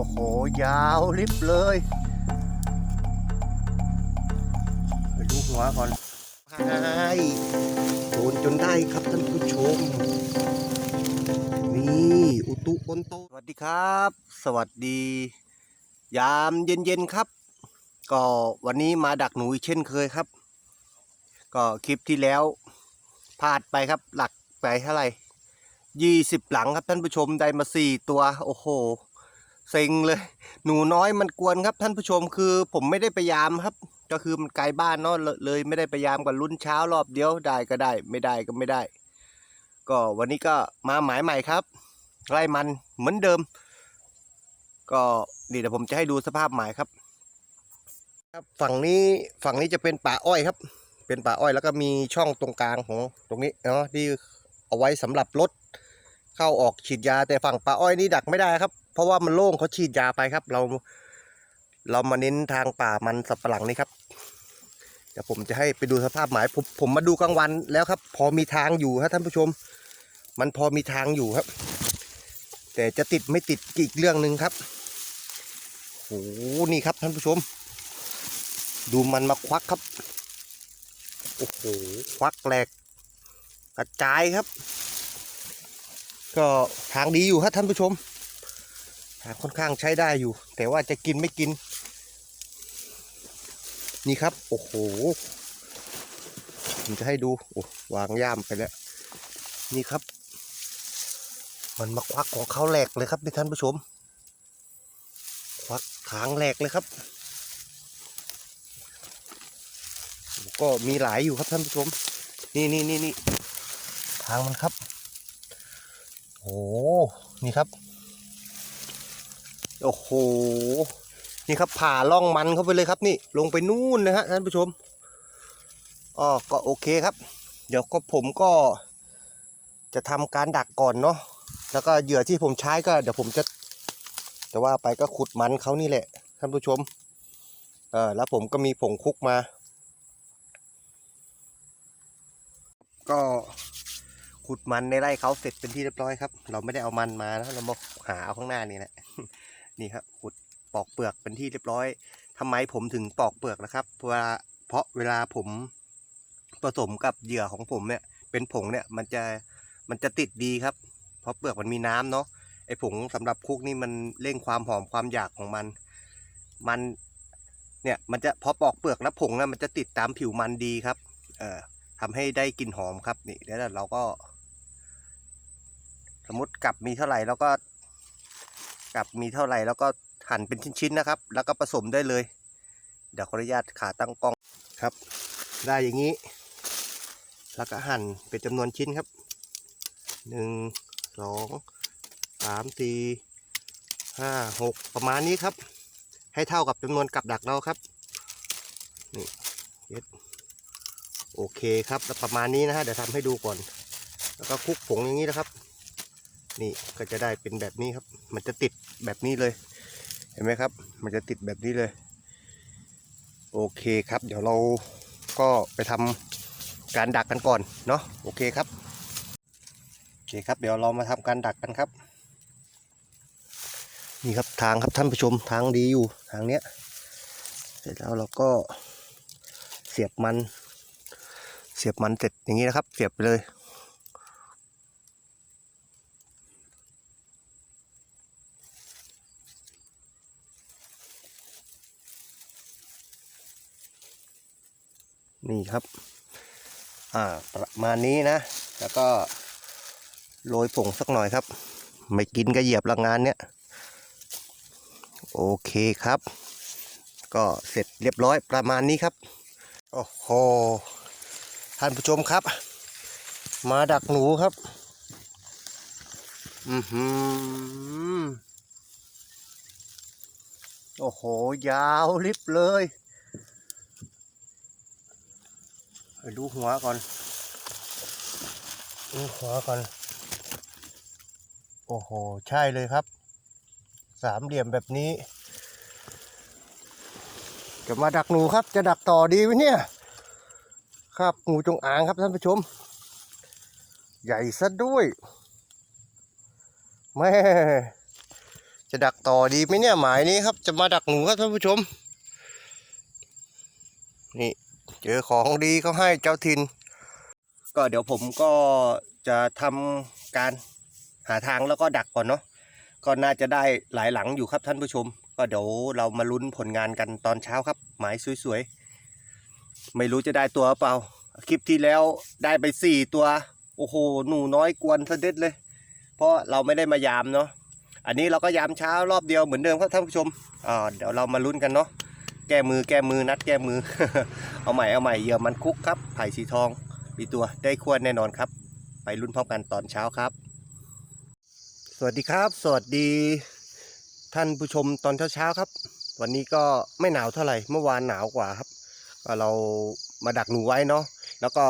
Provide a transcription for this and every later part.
อ้โห ยาวลิบเลยไปดูหัวก่อนไฮโดนจนได้ครับท่านผู้ชม นี่อุตุบนโต สวัสดีครับ สวัสดี ยามเย็นๆครับ ก็วันนี้มาดักหนูอีกเช่นเคยครับ ก็คลิปที่แล้วพลาดไปครับหลักไปเท่าไหร่ยี่สิบหลังครับท่านผู้ชมได้มาสี่ตัว โอ้โห เซ็งเลย หนูน้อยมันกวนครับท่านผู้ชมคือผมไม่ได้พยายามครับ ก็คือมันไกลบ้านเนาะเลยไม่ได้พยายามกับรุ่นเช้ารอบเดียวได้ก็ได้ ไม่ได้ก็ไม่ได้ ก็วันนี้ก็มาหมายใหม่ครับไร่มันเหมือนเดิม ก็นี่เดี๋ยวผมจะให้ดูสภาพหมายครับครับ ฝั่งนี้ฝั่งนี้จะเป็นป่าอ้อยครับ เป็นป่าอ้อยแล้วก็มีช่องตรงกลางของตรงนี้เนาะที่เอาไว้สำหรับรถเข้าออกฉีดยาแต่ฝั่งป่าอ้อยนี่ดักไม่ได้ครับ เพราะว่ามันโล่งเขาฉีดยาไปครับ เรา เรามาเน้นทางป่ามันสับปะหลังนี่ครับเดี๋ยวผมจะให้ไปดูสภาพหมายผมผมมาดูกลางวันแล้วครับ พอมีทางอยู่ครับท่านผู้ชม มันพอมีทางอยู่ครับ แต่จะติดไม่ติดอีกเรื่องหนึ่งครับโอ้โหนี่ครับท่านผู้ชม ดูมันมาควักครับโอ้โหควักแหลกกระจายครับ ก็ทางดีอยู่ครับท่านผู้ชม ทาค่อนข้างใช้ได้อยู่ แต่ว่าจะกินไม่กิน นี่ครับ โอ้โหผมจะให้ดูโอ้วางย่ามไปแล้ว นี่ครับ มันมาควักของเขาแหลกเลยครับท่านผู้ชม ควักทางแหลกเลยครับ ก็มีหลายอยู่ครับท่านผู้ชม นี่นี่นี่นี่ทางมันครับ โอ้นี่ครับ โอ้โห นี่ครับผ่าล่องมันเข้าไปเลยครับนี่ลงไปนู่นนะฮะท่านผู้ชมอ๋อก็โอเคครับ เดี๋ยวก็ผมก็ จะทำการดักก่อนเนาะแล้วก็เหยื่อที่ผมใช้ก็เดี๋ยวผมจะจะว่าไปก็ขุดมันเขานี่แหละท่านผู้ชมเออแล้วผมก็มีผงคุกมา ก็ขุดมันในไร่เขาเสร็จเป็นที่เรียบร้อยครับ เราไม่ได้เอามันมานะเรามาหาเอาข้างหน้านี่แหละ นี่ครับขุดปอกเปลือกเป็นที่เรียบร้อยทำไมผมถึงปอกเปลือกนะครับเพราะว่าเพราะเวลาผมผสมกับเหยื่อของผมเนี่ย เป็นผงเนี่ยมันจะมันจะติดดีครับ เพราะเปลือกมันมีน้ำเนาะไอผงสำหรับคุกนี่มันเร่งความหอมความอยากของมัน มันเนี่ยมันจะพอปอกเปลือกแล้วผงนะมันจะติดตามผิวมันดีครับ เอ่อทำให้ได้กลิ่นหอมครับนี่แล้วเราก็ สมมติกลับมีเท่าไหร่แล้วก็ กับมีเท่าไหร่แล้วก็หั่นเป็นชิ้นๆนะครับ แล้วก็ผสมได้เลย เดี๋ยวขออนุญาตขาตั้งกล้องครับ ได้อย่างนี้ แล้วก็หั่นเป็นจำนวนชิ้นครับหนึ่งสองสามสี่ห้าหกประมาณนี้ครับ ให้เท่ากับจำนวนกับดักเราครับนี่เย็ดโอเคครับแล้วประมาณนี้นะฮะเดี๋ยวทำให้ดูก่อน แล้วก็คลุกผงอย่างนี้นะครับ นี่ก็จะได้เป็นแบบนี้ครับ มันจะติดแบบนี้เลย เห็นไหมครับ มันจะติดแบบนี้เลย โอเคครับ เดี๋ยวเราก็ไปทำการดักกันก่อนเนาะโอเคครับโอเคครับ เดี๋ยวเรามาทำการดักกันครับ นี่ครับทางครับท่านผู้ชมทางดีอยู่ทางเนี้ยเสร็จแล้วเราก็เสียบมัน เสียบมันเสร็จอย่างนี้นะครับ เสียบไปเลย นี่ครับ อ่าประมาณนี้นะ แล้วก็โรยผงสักหน่อยครับ ไม่กินก็เหยียบละงานเนี้ยโอเคครับ ก็เสร็จเรียบร้อยประมาณนี้ครับ โอ้โหท่านผู้ชมครับ มาดักหนูครับ อือหือ โอ้โห ยาวลิบเลยไป ดูหัวก่อน ดูหัวก่อน โอ้โห ใช่เลยครับ สามเหลี่ยมแบบนี้ จะมาดักหนูครับ จะดักต่อดีไหมเนี่ย ครับงูจงอางครับท่านผู้ชม ใหญ่ซะด้วย แม่จะดักต่อดีไหมเนี่ยหมายนี้ครับ จะมาดักหนูครับท่านผู้ชม นี่ เจอของดีเขาให้เจ้าทิน ก็เดี๋ยวผมก็จะทำการหาทางแล้วก็ดักก่อนเนาะก็น่าจะได้หลายหลังอยู่ครับท่านผู้ชม ก็เดี๋ยวเรามาลุ้นผลงานกันตอนเช้าครับ หมายสวยๆ ไม่รู้จะได้ตัวเปล่า คลิปที่แล้วได้ไปสี่ตัว โอ้โห หนูน้อยกวนสะเด็ดเลย เพราะเราไม่ได้มายามเนาะอันนี้เราก็ยามเช้ารอบเดียวเหมือนเดิมครับท่านผู้ชมอ่าเดี๋ยวเรามาลุ้นกันเนาะ แก้มือแก้มือนัดแก้มือ เอาใหม่เอาใหม่เหยื่อมันคุกครับไผ่สีทองมีตัวได้ควรแน่นอนครับ ไปลุ้นพร้อมกันตอนเช้าครับ สวัสดีครับ สวัสดี ท่านผู้ชมตอนเช้าๆครับ วันนี้ก็ไม่หนาวเท่าไหร่เมื่อวานหนาวกว่าครับก็เรามาดักหนูไว้เนาะแล้วก็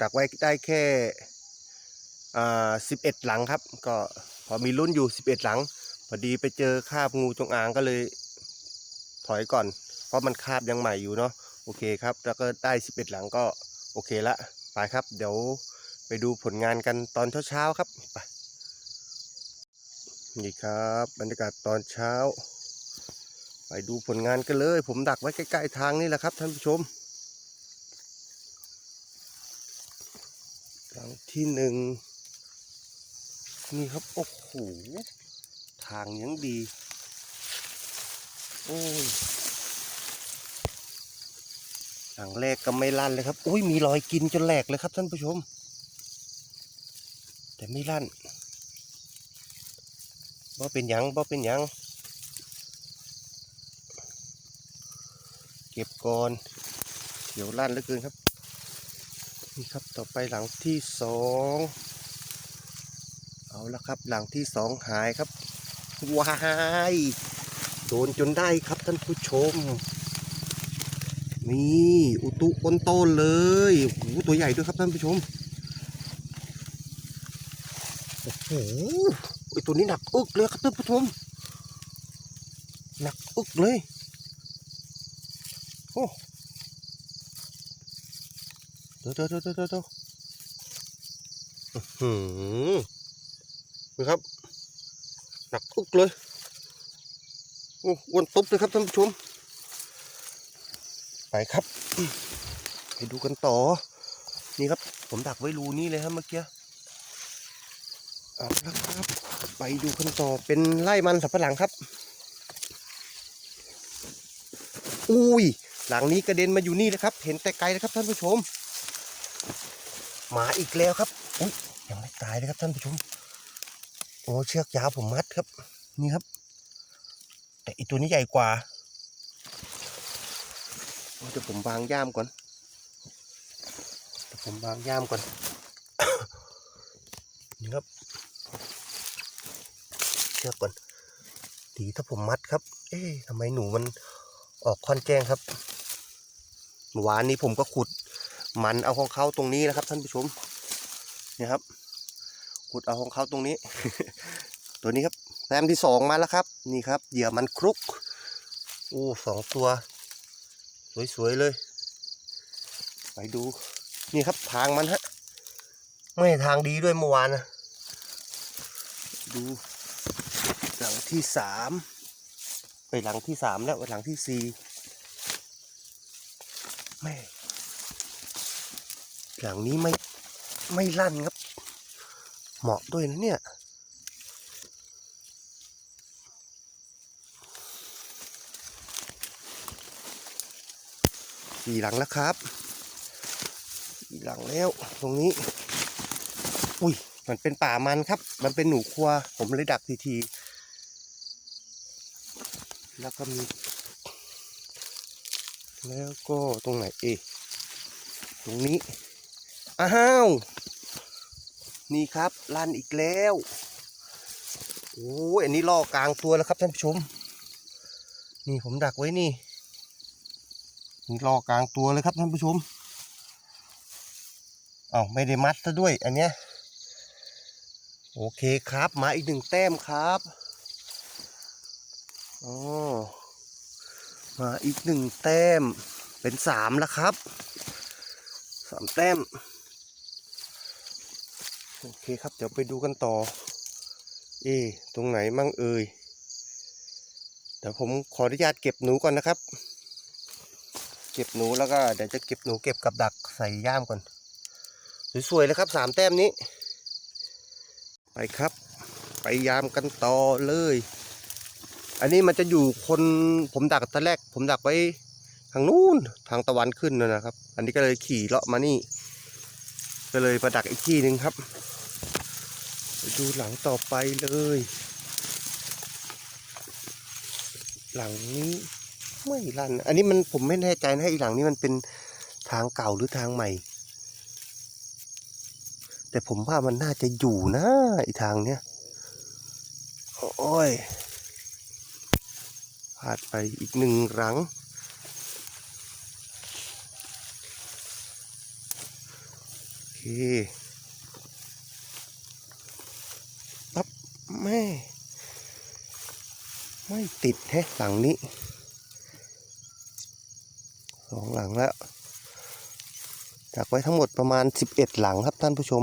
ดักไว้ได้แค่อ่าสิบเอ็ดหลังครับ ก็พอมีลุ้นอยู่สิบเอ็ดหลังพอดีไปเจอคาบงูจงอางก็เลยถอยก่อน เพราะมันคาบยังใหม่อยู่เนาะโอเคครับแล้วก็ได้สิบเอ็ดหลังก็โอเคละไปครับ เดี๋ยวไปดูผลงานกันตอนเช้าๆครับไปนี่ครับบรรยากาศตอนเช้า ไปดูผลงานกันเลย ผมดักไว้ใกล้ๆทางนี่แหละครับท่านผู้ชมหลังที่หนึ่งนี่ครับโอ้โหทางยังดี โอ้ย หลังแรกก็ไม่ลั่นเลยครับ อุ้ยมีรอยกินจนแหลกเลยครับท่านผู้ชม แต่ไม่ลั่นบ่เป็นยังบ่เป็นยัง เก็บก่อนเดี๋ยวลั่นเหลือเกินครับ นี่ครับต่อไปหลังที่สองเอาละครับหลังที่สองหายครับ ว้าย โดนจนได้ครับท่านผู้ชม นี่อุตุบนต้นเลยโอ้โหตัวใหญ่ด้วยครับท่านผู้ชมโอ้โหตัวนี้หนักอึกเลยครับท่านผู้ชมหนักอึกเลยโอ้เดี๋ยวเดี๋ยวเดี๋ยวเดี๋ยวเดี๋ยวอื้อหือครับหนักอึกเลยโอ้อ้วนตุ๊บเลยครับท่านผู้ชม ไปครับ ไปดูกันต่อ นี่ครับ ผมดักไว้รูนี้เลยครับเมื่อกี้เอาละครับ ไปดูกันต่อเป็นไร่มันสับปะหลังครับ อุ้ย หลังนี้กระเด็นมาอยู่นี่เลยครับ เห็นแต่ไกลเลยครับท่านผู้ชม หมาอีกแล้วครับ อุ้ยยังไม่ตายเลยครับท่านผู้ชม โอ้เชือกยาวผมมัดครับ นี่ครับ แต่อีตัวนี้ใหญ่กว่า เดี๋ยวผมวางย่ามก่อนเดี๋ยวผมวางย่ามก่อนนี่ครับเชือกก่อนดีถ้าผมมัดครับ เอ๊ะทำไมหนูมันออกค่อนแจ้งครับเมื่อวานนี้ผมก็ขุดมันเอาของเขาตรงนี้นะครับ ท่านผู้ชมนี่ครับ ขุดเอาของเขาตรงนี้ ตัวนี้ครับแต้มที่สองมาแล้วครับ นี่ครับเหยื่อมันครุกโอ้สองตัว สวยๆเลย ไปดู นี่ครับทางมันฮะ ไม่ทางดีด้วยเมื่อวานนะดูหลังที่สามไปหลังที่สามแล้วหลังที่สี่แม่หลังนี้ไม่ไม่ลั่นครับ เหมาะด้วยนะเนี่ย สี่หลังแล้วครับสี่หลังแล้วตรงนี้ อุ้ยมันเป็นป่ามันครับ มันเป็นหนูครัว ผมเลยดักทีทีแล้วก็มี แล้วก็ตรงไหนเอตรงนี้ อ้าว นี่ครับลันอีกแล้วโอ้ยอันนี้ล่อกลางตัวแล้วครับท่านผู้ชม นี่ผมดักไว้นี่ีล่อกลางตัวเลยครับท่านผู้ชมเอ้าไม่ได้มัดซะด้วย อันเนี้ยโอเคครับ มาอีกหนึ่งแต้มครับโอ๋อมาอีกหนึ่งแต้ม เป็นสามแล้วครับสามแต้ม โอเคครับ เดี๋ยวไปดูกันต่อ เอ ตรงไหนมั่งเอ่ยเดี๋ยวผมขออนุญาตเก็บหนูก่อนนะครับ เก็บหนูแล้วก็เดี๋ยวจะเก็บหนูเก็บกับดักใส่ย่ามก่อน สวยๆเลยครับสามแต้มนี้ ไปครับ ไปยามกันต่อเลย อันนี้มันจะอยู่คนผมดักตอนแรก ผมดักไว้ทางนู้นทางตะวันขึ้นนะนะครับ อันนี้ก็เลยขี่เลาะมานี่ ก็เลยมาดักอีกที่หนึ่งครับดูหลังต่อไปเลย หลังนี้ ไม่ลั่น อันนี้มันผมไม่แน่ใจนะอีหลังนี้มันเป็นทางเก่าหรือทางใหม่ แต่ผมว่ามันน่าจะอยู่นะอีทางเนี้ยโอ้ยพลาดไปอีกหนึ่งหลังโอเคปั๊บแม่ ไม่ติดแฮะหลังนี้ สองหลังแล้วจากไว้ทั้งหมดประมาณ11หลังครับท่านผู้ชม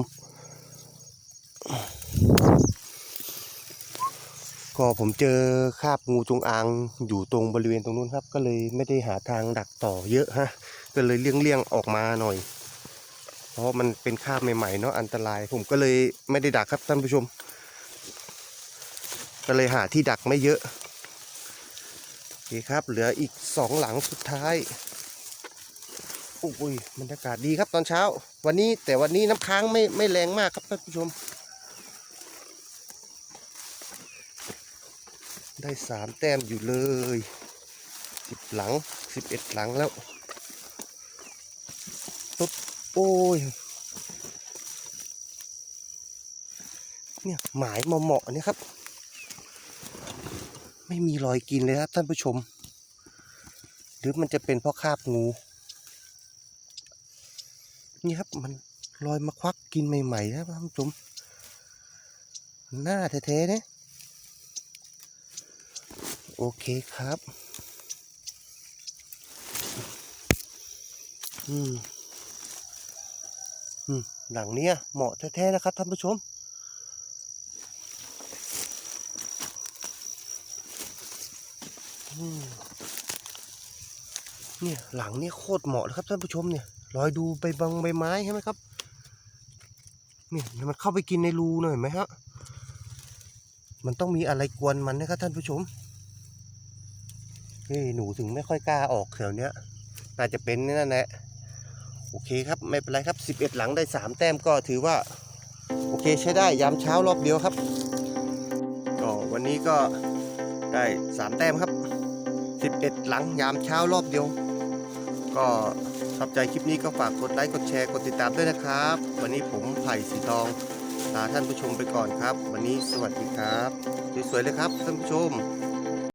ก็ผมเจอคาบงูจงอางอยู่ตรงบริเวณตรงนู้นครับ ก็เลยไม่ได้หาทางดักต่อเยอะฮะก็เลยเลี่ยงๆออกมาหน่อย เพราะมันเป็นคาบใหม่ๆเนาะอันตรายผมก็เลยไม่ได้ดักครับท่านผู้ชม ก็เลยหาที่ดักไม่เยอะโอเคครับ เหลืออีกสองหลังสุดท้าย โอ้ยบรรยากาศดีครับตอนเช้า วันนี้แต่วันนี้น้ำค้างไม่ไม่แรงมากครับท่านผู้ชม ได้สามแต้มอยู่เลยสิบหลังสิบเอ็ดหลังแล้วปุ๊บโอ้ยเนี่ยหมายมาเหมาะๆเนี่ยครับ ไม่มีรอยกินเลยครับท่านผู้ชม หรือมันจะเป็นเพราะคาบงู นี่ครับมันรอยมาควักกินใหม่ๆนะครับท่านผู้ชมหน้าแท้ๆเนี่ยโอเคครับ อืม อืม หลังเนี้ยเหมาะแท้ๆนะครับท่านผู้ชม อืม เนี่ยหลังเนี่ยโคตรเหมาะเลยครับท่านผู้ชมเนี่ย รอยดูใบบังใบไม้ใช่ไหมครับ เนี่ยมันเข้าไปกินในรูหน่อยไหมฮะ มันต้องมีอะไรกวนมันนะครับท่านผู้ชม นี่หนูถึงไม่ค่อยกล้าออกแถวเนี้ย น่าจะเป็นนี่นั่นแหละ โอเคครับ ไม่เป็นไรครับ 11 หลังได้ 3 แต้มก็ถือว่า โอเคใช้ได้ยามเช้ารอบเดียวครับ ก็วันนี้ก็ได้ 3 แต้มครับ 11 หลังยามเช้ารอบเดียว ก็ชอบใจคลิปนี้ก็ฝากกดไลค์กดแชร์กดติดตามด้วยนะครับ วันนี้ผมไผ่สีทองลาท่านผู้ชมไปก่อนครับ วันนี้สวัสดีครับ สวยๆเลยครับท่านผู้ชม